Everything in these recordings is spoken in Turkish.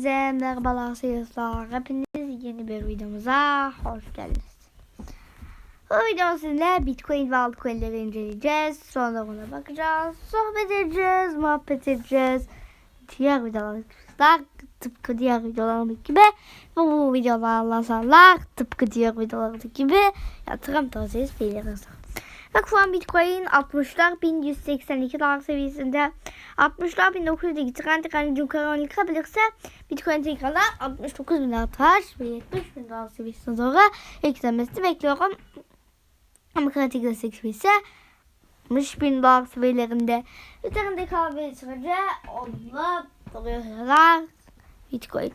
Hepinize merhabalar seyirciler. Hepiniz yeni bir videomuza hoş geldiniz. Bu videoda sizinle Bitcoin ve altcoin'leri inceleyeceğiz. Sonra ona bakacağız. Sohbet edeceğiz, muhabbet edeceğiz. Diğer videolar tıpkı diğer videolardaki gibi ve bu videolarla sonra tıpkı diğer videolardaki gibi yatırım tavsiyesi veririz. Bak şu Bitcoin 60'lar 1182 dolar seviyesinde. 60'lar 1900'deki trend trend yukarı yıkabilirse Bitcoin tekrardan 69 bin atar ve 70 bin dolar seviyesine doğru yükselmesini bekliyorum. Ama kritik destek seviyesi 60 bin dolar seviyelerinde üzerinde kaldığı sürece onunla duruyorlar Bitcoin.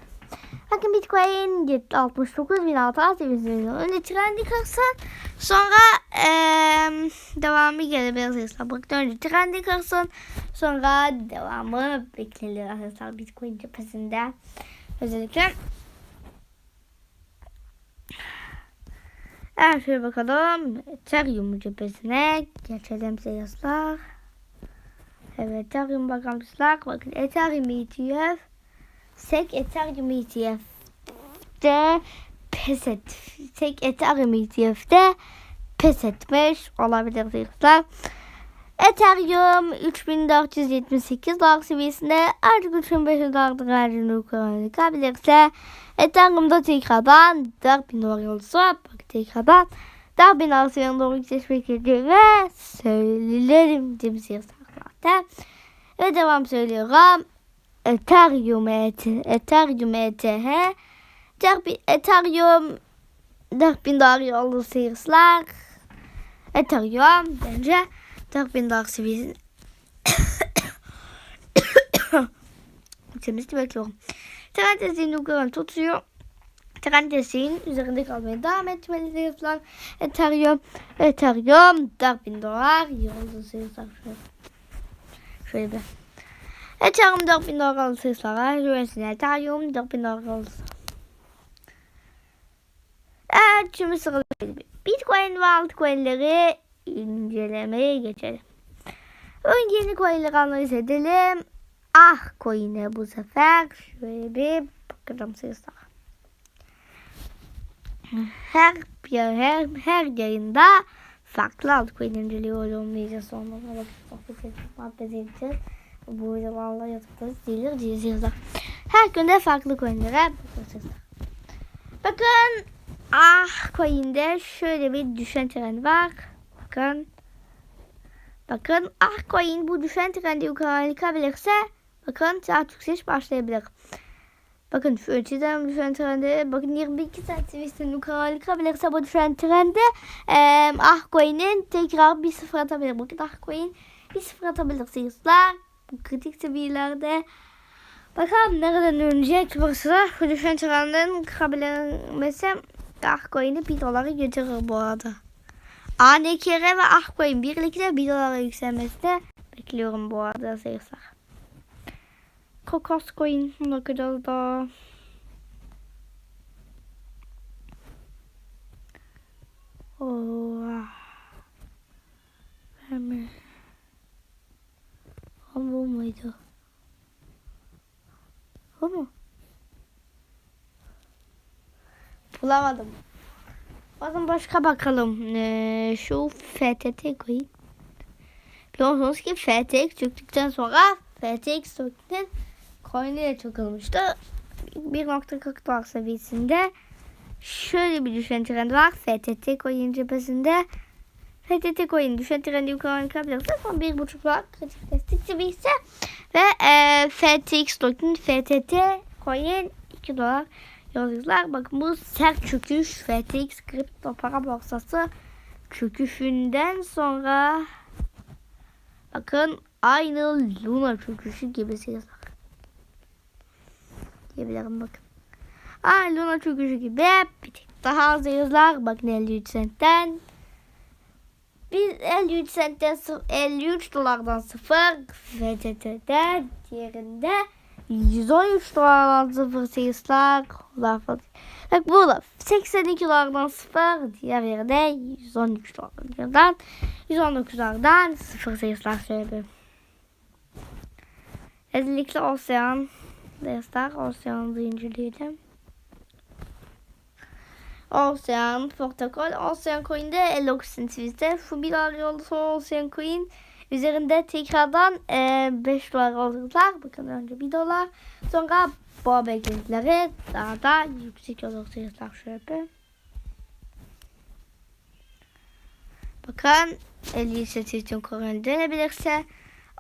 Bakın Bitcoin 69 bin altı seviyesinde önce trendi kırsın. Sonra ee, devamı gelebilir arkadaşlar. Bakın önce trendi kırsın. Sonra devamı beklenir arkadaşlar Bitcoin cephesinde. Özellikle Evet şöyle bakalım. Ethereum cephesine geçelim arkadaşlar. Evet Ethereum bakalım arkadaşlar. Bakın Ethereum ETF Sek Ethereum ETF'de pes et. Sek Ethereum ETF'de pes etmiş olabilir arkadaşlar. Ethereum 3478 dolar seviyesinde artık 3500 dolar direncini yukarı çıkabilirse Ethereum'da tekrardan 4000 dolar olursa tekrardan 4000 dolar doğru beklediği ve söylerim demişiz zaten. Ve devam söylüyorum. Ethereum ET, Ethereum ETH Ethereum 4000 dolar olursa yırslar. Ethereum bence 4000 dolar seviyesinde Temizli bekliyorum. Trend desteğini yukarı tutuyor. Trend desteğin üzerinde kalmaya devam etmeli yapılan Ethereum. Ethereum 4000 dolar yolda yırslar. Şöyle. Şöyle bir. Ethereum 4000 dolar yırslar. Ethereum 4000 dolar. Evet şimdi sırada Bitcoin ve altcoin'leri incelemeye geçelim. Önce yeni coin'leri analiz edelim. Ah coin'e bu sefer şöyle bir bakalım sayısına. Her her her yayında farklı altcoin inceliyorum. İyice sonra bakıp sohbet edip muhabbet edeceğiz. Bu videolarla yatıkları değilir diyeceğiz. Her günde farklı coin'lere bakacağız. Bakın ah coin'de şöyle bir düşen trend var. Bakın. Bakın ah coin bu düşen trendi yukarı yıkabilirse bakın saat yükseliş başlayabilir. Bakın şu önceden düşen trendi bakın 22 saat seviyesinden yukarı yıkabilirse bu düşen trendi e, ah coin'in tekrar bir sıfır atabilir. Bakın ah coin bir sıfır atabilir seyirciler. Bu kritik seviyelerde bakalım nereden dönecek. Burası şu düşen trendin kırabilmesi ah coin'i 1 dolara götürür bu arada. ANKR ve Ahcoin birlikte 1 dolara yükselmesini bekliyorum bu arada seyirciler. Kokos coin bakacağız da. Oh. Verme. O bu muydu? O mu? Bulamadım. O zaman başka bakalım. Ee, şu FTT koyayım. Biliyorsunuz ki FTX çöktükten sonra FTX token'in coin'i de çökülmüştü. 1.40 dolar seviyesinde şöyle bir düşen trend var. FTT coin cephesinde FTT coin düşen trendi yukarı yıkabilirse son 1.5 dolar kritik seviyesi ve e, FTX token FTT coin 2 dolar yazılar. Bakın bu sert çöküş FTX kripto para borsası çöküşünden sonra bakın aynı Luna çöküşü gibi yazılar. Diyebilirim bakın. Aynı Luna çöküşü gibi bir tek daha az yazılar. Bakın 53 centten biz 53 centten 53 dolardan sıfır FTT'de diğerinde 113 dolardan sıfır seyisler. Bak burada 82 dolardan sıfır. Diğer yerde 113 dolardan 119 dolardan sıfır seyisler söyledi. Özellikle Ocean Destar Ocean'ı inceleyelim. Ocean protokol. Ocean Coin'de 59 sentimizde. Şu bir alıyordu sonra Ocean Coin. Üzerinde tekrardan e, 5 dolar alırlar. Bakın önce 1 dolar. Sonra boğa beklentileri daha da yüksek olurlar şöyle. Bakın 50 sentim Coin denebilirse.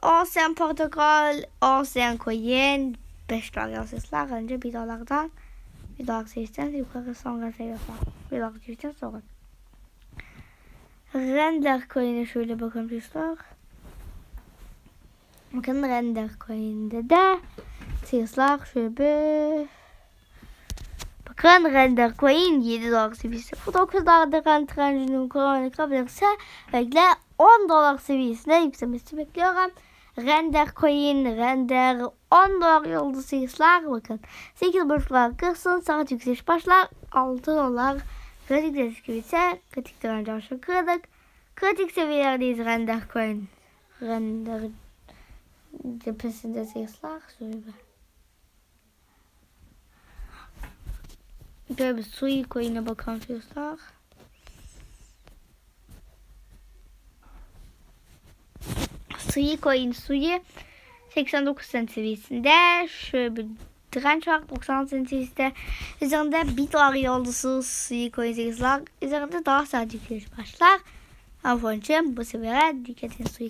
Ocean protokol, Ocean Coin 5 dolar alırlar. Önce 1 dolardan bir sonra sayıyorlar. Bir dolar seçten sonra. Render coin'e şöyle bakalım dostlar. Bakın render coin'de de sayıslar şöyle Bakın render coin 7 dolar seviyesi. Bu 9 dolarda rentrencinin korona kalırsa bekle 10 dolar seviyesine yükselmesi bekliyorum. Render coin, render 10 dolar yıldız sayıslar bakın. 8 boşluğa kırsın saat yükseliş başlar 6 dolar. Kritik risk ise kritik direnci aşağı kırdık. Kritik seviyelerdeyiz render coin. Render cephesinde sayıslar şöyle. Böyle bir suyu coin'e bakan sayıslar. Suyu coin suyu 89 cent seviyesinde. Şöyle bir direnç var 90 cent seviyesinde. Üzerinde bir dolar yolcusu suyu coin sayıslar. Üzerinde daha sert yükseliş başlar. Ama için bu seviyelere dikkat edin suyu.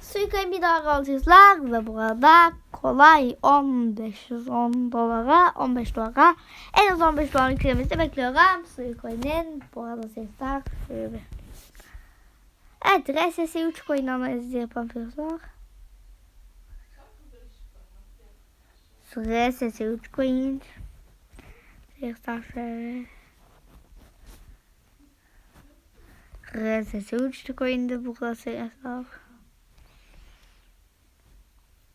Suyu coin bir dolar alacaklar ve burada kolay 1510 dolara 15 dolara en az 15 dolar yükselmesi bekliyorum. Coin'in bu arada sayıslar şöyle. Evet, RSS 3 coin analizi yapıyorlar. RSS 3 coin. Sayıslar şöyle. RSS 3 coin'de bu kadar sayıslar.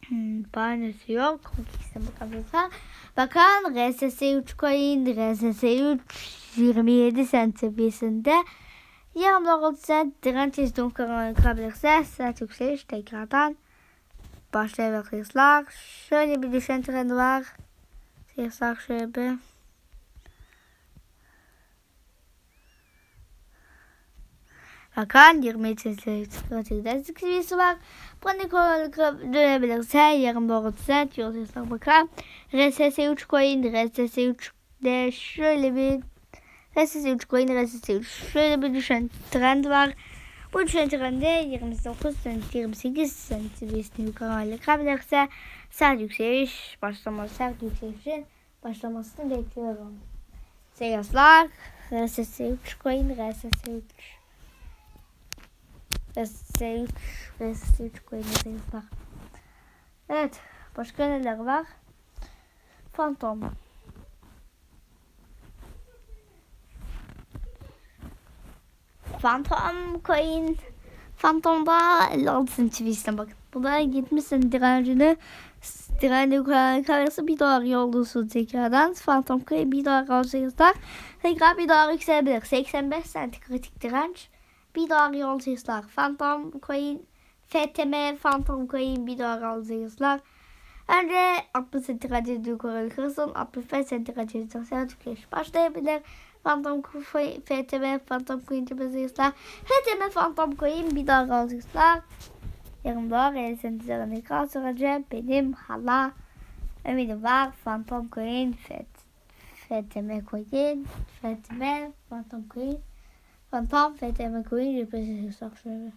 Hmm, Bahanesi yok. İkisine bakabilirsek. Bakın RSS 3 coin, RSS 3 27 cent seviyesinde. Yarım dolar cent direnç izin kırabilirse sert yükseliş tekrardan başlayabilirsler. Şöyle bir düşen trendi var. Sayıslar şöyle bir. Bakın 20 çeşitli seviyesi var. Bunu dönebilirse yarım doğru cent yolcular bakın. RSS 3 coin, RSS 3 de şöyle bir RSS 3 coin, RSS 3 şöyle bir düşen trend var. Bu düşen trende 29 cent, 28 cent seviyesini yukarı kalabilirse sert yükseliş başlaması, sert yükselişin başlamasını bekliyorum. Sayıslar RSS 3 coin, RSS 3 RSS3 RSS3 koyacağız. Evet. Başka neler var? Phantom. Phantom coin. Phantom'da 56 cent seviyesine bakın. Bu da 70 cent direncini direnci kalırsa 1 dolar yollusu tekrardan. Phantom coin 1 dolar alacaklar. Tekrar 1 dolar yükselebilir. 85 cent kritik direnç. Bir dolar yolcular. Phantom coin, FTM, Phantom coin bir dolar yolcular. Önce 60 centimetre yukarı kırsın. 65 centimetre yukarı tüketiş başlayabilir. Phantom FTM, Phantom coin yolcular. FTM, Phantom coin bir yolcular. Yarım dolar 50 centimetre yukarı sürece benim hala ümidim var. Phantom coin, FTM coin, FTM, Phantom coin. Van tam FTM Coin representasyonu şöyle.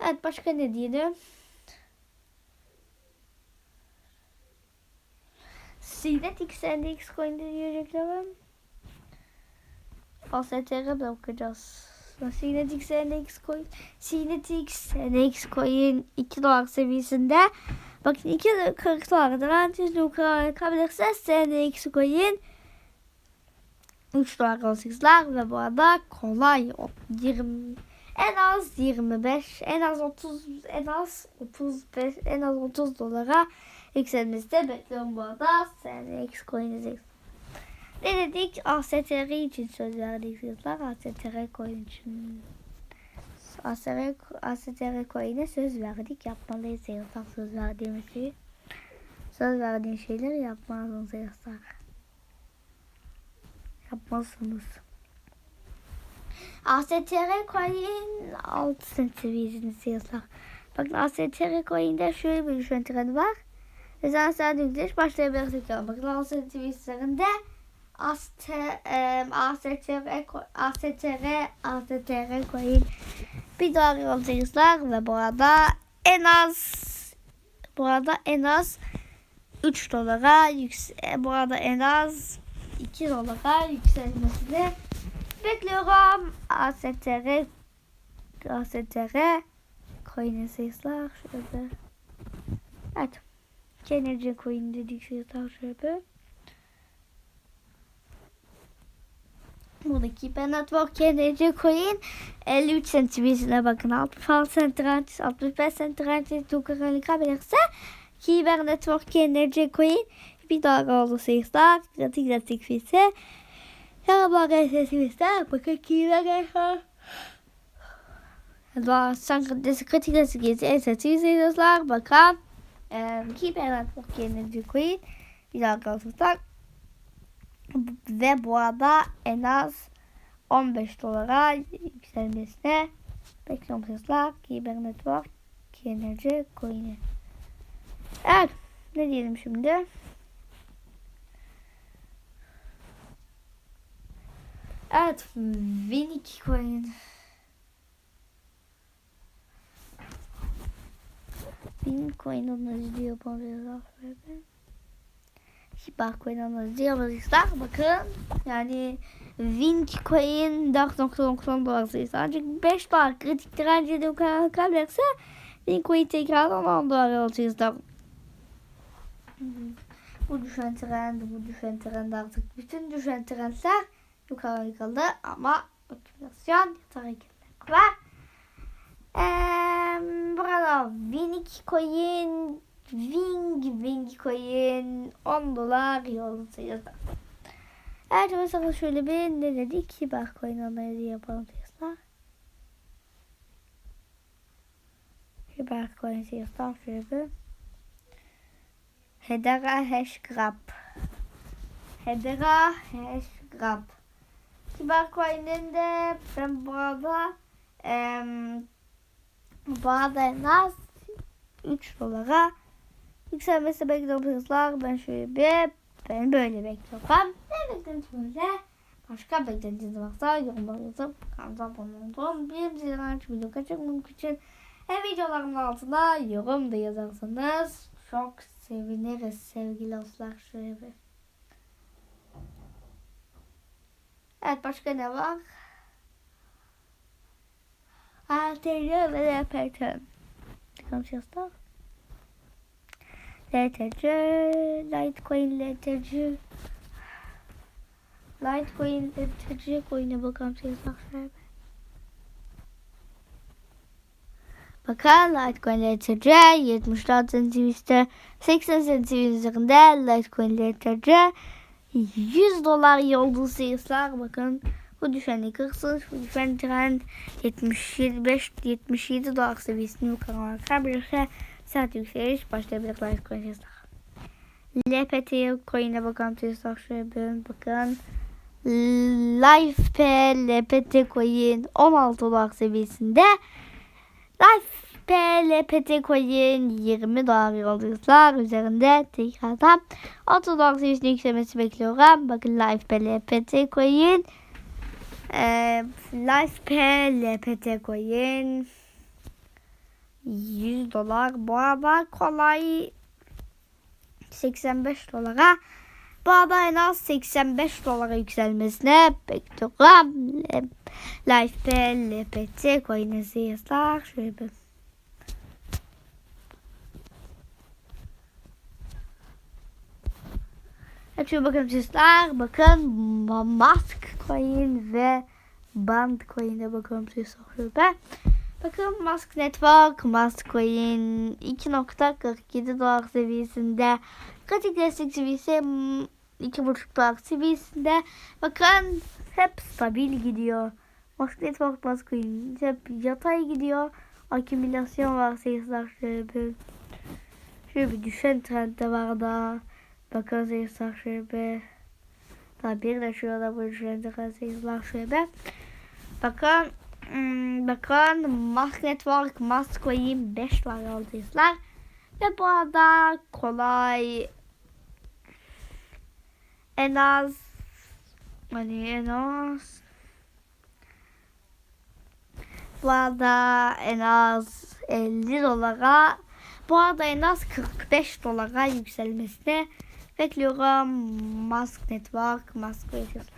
Evet başka ne diyelim? Synetics NX Coin'de diyeceklerim. ASTR'e bakacağız. Synetics NX Coin. Synetics NX Coin 2 dolar seviyesinde. Bakın 2 40 dolardır. Antis yukarı kalırsa SNX Coin 3 dolar 18'ler ve bu arada kolay 20 en az 25 en az 30 en az 35 en az 30 dolara yükselmesi de bekliyorum bu arada sen X coin ne dedik ASTR için söz verdik sizler ASTR coin için ASTR, ASTR coin'e söz verdik yapmalıyız yazılar söz verdiğimiz şeyi Söz verdiğin şeyleri yapmanız yasak. Yapmazsınız. ASTR coin 6 cent seviyesinde yasak. Bakın ASTR coin'de şöyle bir düşen trend var. Ve sen başlayabilirsek ya. Bakın 6 cent seviyesinde AST, e, ASTR, ASTR, ASTR coin bir dolar yolculuklar ve bu arada en az bu arada en az 3 dolara yüksel bu arada en az 2 dolara yükselmesini bekliyorum. ASTR ASTR coin sayıslar şöyle. Evet. Energy coin dedik sayıslar şöyle. Buradaki Ben Network Energy Coin 53 cent seviyesine bakın. 66 cent rantis, 65 cent rantis, Tukarın kalırsa Kiber Network Energy Coin bir daha oldu sayıslar. Gratis gratis fiyatı. Merhaba seviyesine bakın Kiber Daha sanki gratis gratis fiyatı en sessiz sayıslar. Bakın Kiber Network Energy Coin bir daha oldu ve bu arada en az 15 dolara yükselmesine bekliyorum sizler. Kiber Network Energy Coin'i. Evet. Ne diyelim şimdi? Evet. Winnick Coin. Winnick Coin analizi yapabiliyorlar. Hipercoin analizi yapabilirsek bakın yani Wincoin 4.90 dolar sayısı ancak 5 dolar kritik direnci de kalırsa Wincoin tekrardan 10 dolar alacağızlar. Bu düşen trend, bu düşen trend artık bütün düşen trendler yukarı yıkıldı ama optimasyon yukarı yıkıldı. Ve ee, burada Wincoin Wing Wing coin 10 dolar yol sayısı. Evet mesela şöyle bir ne dedik ki bak coin analizi yapalım sayısına. Hiber coin sayısından şöyle bir. Hedera hash grab. Hedera hash grab. Hiber coin'in de ben burada bu arada en az 3 dolara Yükselmesi bekliyorum hızlar. Ben şöyle bir ben böyle bekliyorum. Ne beklentiniz böyle? Başka beklentiniz varsa yorumlara yazıp kanala abone olun. Bir zilden video kaçırmamak için hem videolarımın altına yorum da yazarsanız çok seviniriz sevgili dostlar. Şöyle bir. Evet başka ne var? Alternatif ve repertör. Konuşuyoruz LTC, Litecoin LTC. Litecoin LTC coin'e bakalım sayısal sahibi. Bakın Litecoin LTC 74 sentimiste 80 sentimin üzerinde Litecoin LTC 100 dolar yoldu sayıslar bakın bu düşeni 40 bu düşen trend 75 77 dolar seviyesini yukarı arkadaşlar saat yükseliş başlayabilir Litecoin LPT coin'e bakalım tezgah şöyle bir bakın. Life P LPT coin 16 dolar seviyesinde. Life P coin 20 dolar yolculuklar üzerinde tekrardan 6 dolar seviyesine yükselmesi bekliyorum. Bakın Life P coin e, Life P coin 100 dolar. Bu arada kolay 85 dolara. Bu arada en az 85 dolara yükselmesine bekliyorum. Life LPT coin'esi yazar. Şöyle bir. Evet şöyle bakın sizler. Bakın Mask coin ve Band coin'e bakalım sizler. Şöyle. Bakın Mask Network, Mask Coin 2.47 dolar seviyesinde. Kritik destek seviyesi 2.5 dolar seviyesinde. Bakın hep stabil gidiyor. Mask Network, Mask Coin hep yatay gidiyor. Akümülasyon var sayıslar şöyle bir. Şöyle bir düşen trend de var da. Bakın seyirciler şöyle bir. Daha bir de şurada bu düşen trend seyirciler şöyle. Bakın. Hmm, bakın Mask Network Mask koyayım 5 var aldıyızlar. Ve bu arada kolay en az hani en az bu arada en az 50 dolara bu arada en az 45 dolara yükselmesini bekliyorum. Mask Network, Mask Network.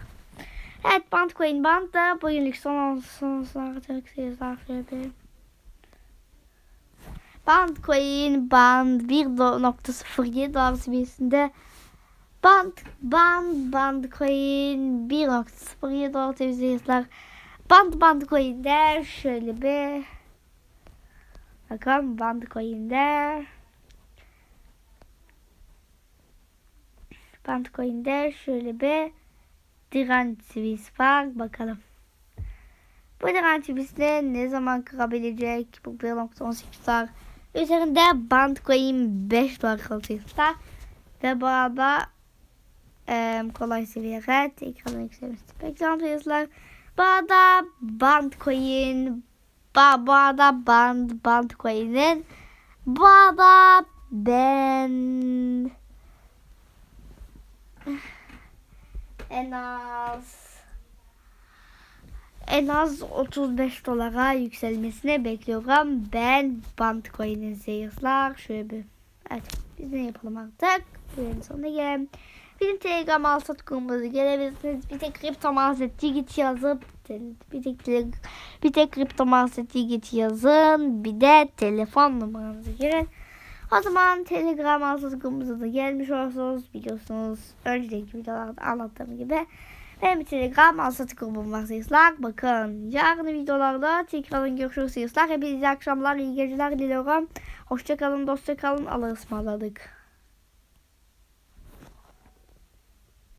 Evet Bandcoin Band da bugünlük son olsun. Sonra seyirciler şöyle bir. Bandcoin Band 1.07 dolar seviyesinde Band Band Bandcoin 1.07 dolar seviyesinde Band Bandcoin'de şöyle bir Bakalım Bandcoin'de Bandcoin'de şöyle bir direnç seviyesi var. Bakalım. Bu direnç seviyesini ne zaman kırabilecek? Bu 1.18'lar. Üzerinde Bandcoin 5 dolar kalacaklar. Ve bu arada e, kolay seviyede tekrardan yükselmesi bekliyorlar. Bu arada Bandcoin bu, bu arada Band Bandcoin'in bu arada ben en az en az 35 dolara yükselmesini bekliyorum. Ben Bandcoin'in seyirciler şöyle bir evet biz ne yapalım artık? Videonun sonuna gelelim. Bizim Telegram alsat grubumuza gelebilirsiniz. Bir tek kripto mahseti git yazıp bir tek bir tek kripto mahseti git yazın. Bir de telefon numaranızı girin. O zaman Telegram grubumuza da gelmiş olursunuz. Biliyorsunuz önceki videolarda anlattığım gibi. Benim Telegram alsat grubum var seyirciler. Bakın yarın videolarda tekrardan görüşürüz seyirciler. Hepinize iyi akşamlar, iyi geceler diliyorum. Hoşçakalın, dostça kalın. Allah'a ısmarladık.